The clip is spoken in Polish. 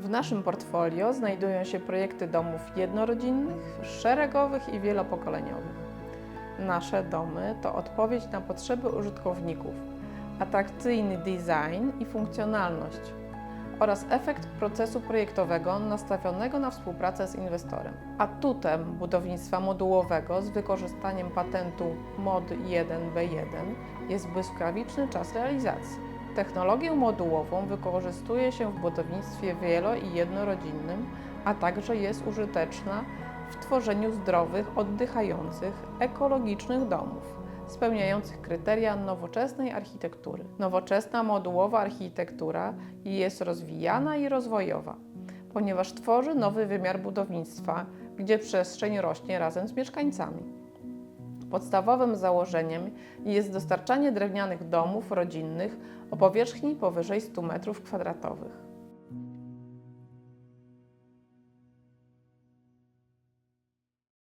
W naszym portfolio znajdują się projekty domów jednorodzinnych, szeregowych i wielopokoleniowych. Nasze domy to odpowiedź na potrzeby użytkowników, atrakcyjny design i funkcjonalność oraz efekt procesu projektowego nastawionego na współpracę z inwestorem. Atutem budownictwa modułowego z wykorzystaniem patentu MOD 1B1 jest błyskawiczny czas realizacji. Technologię modułową wykorzystuje się w budownictwie wielo- i jednorodzinnym, a także jest użyteczna w tworzeniu zdrowych, oddychających, ekologicznych domów spełniających kryteria nowoczesnej architektury. Nowoczesna modułowa architektura jest rozwijana i rozwojowa, ponieważ tworzy nowy wymiar budownictwa, gdzie przestrzeń rośnie razem z mieszkańcami. Podstawowym założeniem jest dostarczanie drewnianych domów rodzinnych o powierzchni powyżej 100 m2.